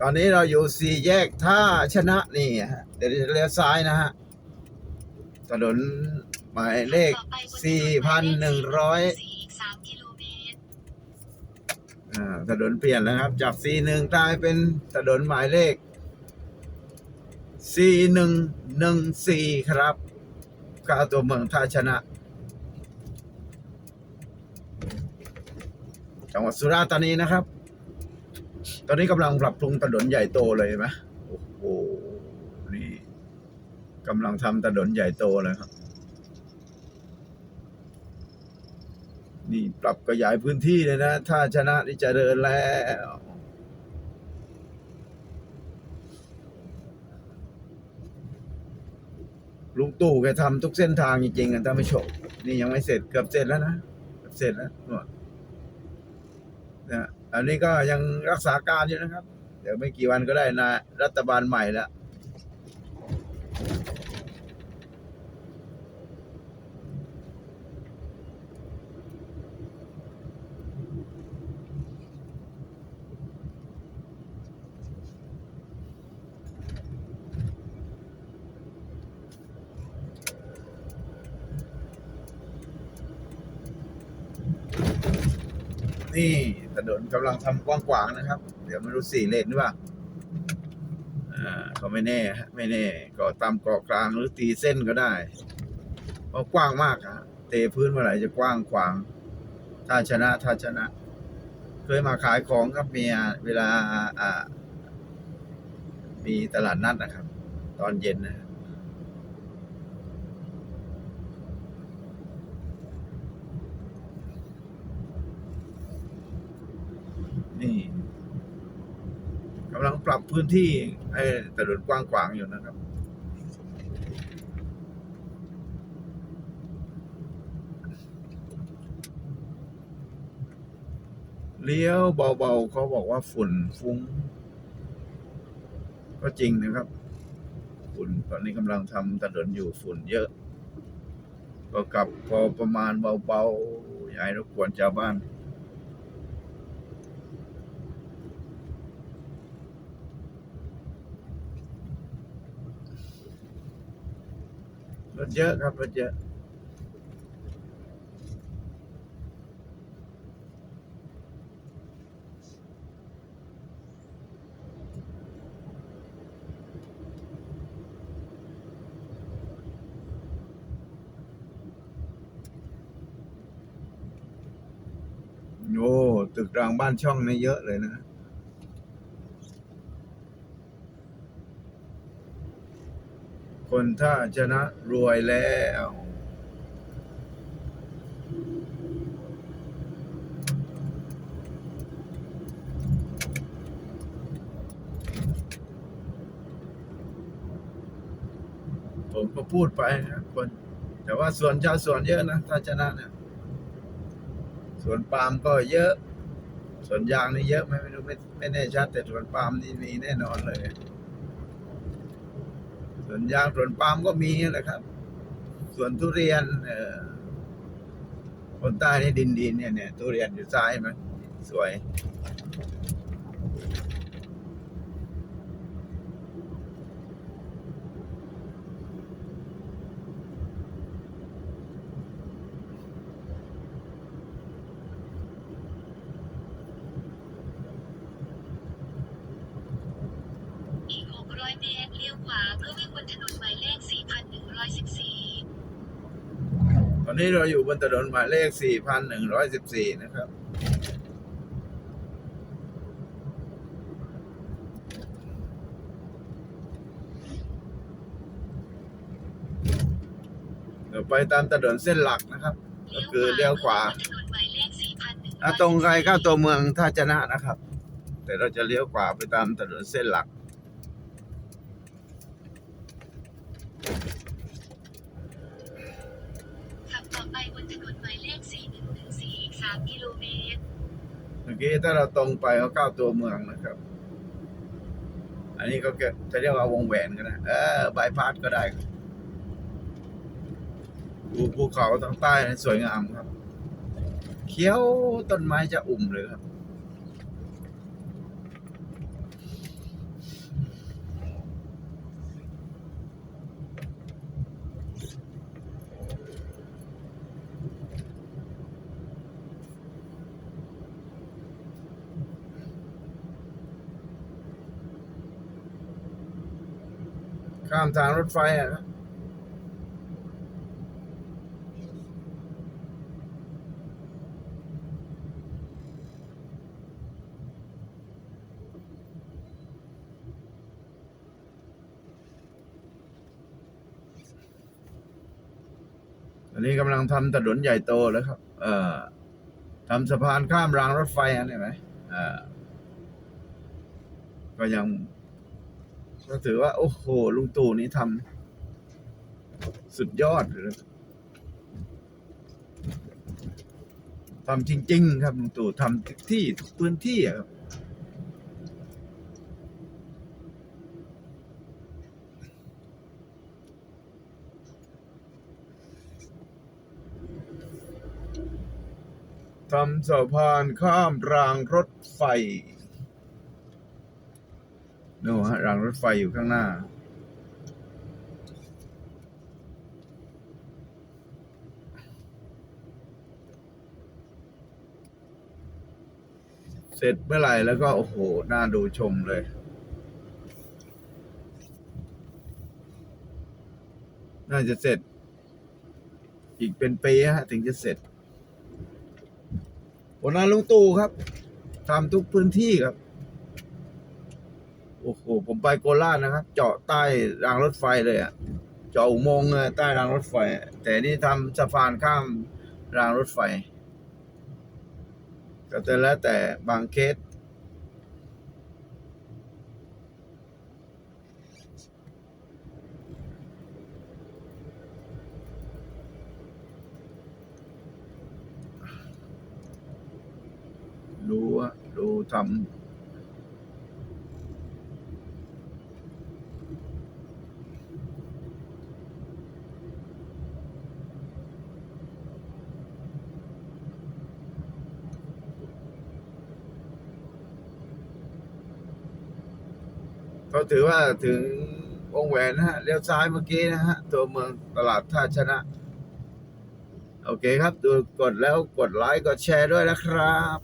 ตอนนี้เราอยู่สี่แยกท่าชนะนี่ฮะเดี๋ยวจะเลี้ยวซ้ายนะฮะถนนหมายเลข4,100 3กิโลเมตรอ่าถนนเปลี่ยนแล้วครับ จาก41กลายเป็นถนนหมายเลข4114ครับข้าตัวเมืองท่าชนะ จังหวัดสุราษฎร์ธานีนะครับ ตอนนี้กำลังปรับปรุงถนนใหญ่โตเลยไหมโอ้โห นี่กำลังทำถนนใหญ่โตเลยครับ นี่ปรับขยายพื้นที่เลยนะ ถ้าชนะนี่จะเดินแล้วลุงตู่แกทำทุกเส้นทางจริงๆกันท่านผู้ชมนี่ยังไม่เสร็จเกือบเสร็จแล้วนะเสร็จแล้วนู่น นะอันนี้ก็ยังรักษาการอยู่นะครับ เดี๋ยวไม่กี่วันก็ได้นะรัฐบาลใหม่แล้ว นี่ถนนกำลังทำกว้างๆนะครับ เดี๋ยวไม่รู้สี่เลนหรือเปล่าอ่าก็ไม่แน่ฮะไม่แน่ก็ตามเกาะกลางหรือตีเส้นก็ได้เพราะกว้างมากอะเทพื้นเมื่อไหร่จะกว้างขวาง ถ้าชนะถ้าชนะ เคยมาขายของครับเมียเวลาอ่ามีตลาดนัดนะครับ ตอนเย็นนะ นี่กำลังปรับพื้นที่ให้ถนนกว้างขวางอยู่นะครับ เลี้ยวเบาๆเขาบอกว่าฝุ่นฟุ้ง ก็จริงนะครับ ฝุ่นตอนนี้กำลังทำถนนอยู่ฝุ่นเยอะ ก็กลับพอประมาณเบาๆอย่าให้รบกวนชาวบ้าน รถเยอะครับรถเยอะโอ้ตึกรางบ้านช่องนี่เยอะเลยนะ คนถ้าชนะรวยแล้ว ผมก็พูดไปนะคน แต่ว่าส่วนชาวสวนเยอะนะถ้าชนะเนี่ยส่วนปาล์มก็เยอะ ส่วนยางนี่เยอะไหมไม่รู้ไม่ไม่แน่ชัด แต่ส่วนปาล์มนี่มีแน่นอนเลย สวนยางสวนปาล์มก็มีแหละครับสวนทุเรียน เออคนใต้นี่ดินดินเนี่ยเนี่ยทุเรียนอยู่ซ้ายมั้ยสวย อีก 600 เมตรเลี้ยวขวาเพื่อวิ่งบนถนนหมายเลข 4,114 ตอนนี้เราอยู่บนถนนหมายเลข 4,114 นะครับเราไปตามถนนเส้นหลักนะครับ ก็คือเลี้ยวขวาถนนหมายเลข4,114 อะตรงใครเข้าตัวเมืองท่าชนะนะครับ แต่เราจะเลี้ยวขวาไปตามถนนเส้นหลัก ต่อไปบนถนนหมายเลข 4114 อีก 3 กิโลเมตร เมื่อกี้ถ้าเราตรงไปเขาเข้าตัวเมืองนะครับ อันนี้ก็จะเรียกว่าวงแหวนก็ได้เออบายพาสก็ได้ครับดูภูเขาทางใต้นะสวยงามครับ เขียวต้นไม้จะอุ่มเลยครับ ข้ามทางรถไฟอะครับอันนี้กำลังทำถนนใหญ่โตแล้วครับ เอ่อทำสะพานข้ามรางรถไฟอันนี้ไหมอ่าก็ยัง ก็ถือว่า โอ้โหลุงตู่นี่ทำสุดยอดเลยทำจริง ๆ ครับลุงตู่ทำทุกที่ทุกพื้นที่ครับทำสะพานข้ามรางรถไฟ รางรถไฟอยู่ข้างหน้า เสร็จเมื่อไหร่แล้วก็โอ้โห น่าดูชมเลยน่าจะเสร็จ อีกเป็นปีฮะถึงจะเสร็จผลงานลุงตู่ครับทำทุกพื้นที่ครับ โอ้โหผมไปโคราชนะครับ เจาะใต้รางรถไฟเลยอะ่ะเจาะอุโมงค์ใต้รางรถไฟ แต่นี่ทำสะพานข้ามรางรถไฟ ก็แต่แล้วแต่บางเคสรู้ว่ารู้ทำ ก็ถือว่าถึงวงแหวนนะฮะเลี้ยวซ้ายเมื่อกี้นะฮะ ตัวเมืองตลาดท่าชนะ โอเคครับ ดูกดแล้วกดไลค์กดแชร์ด้วยนะครับ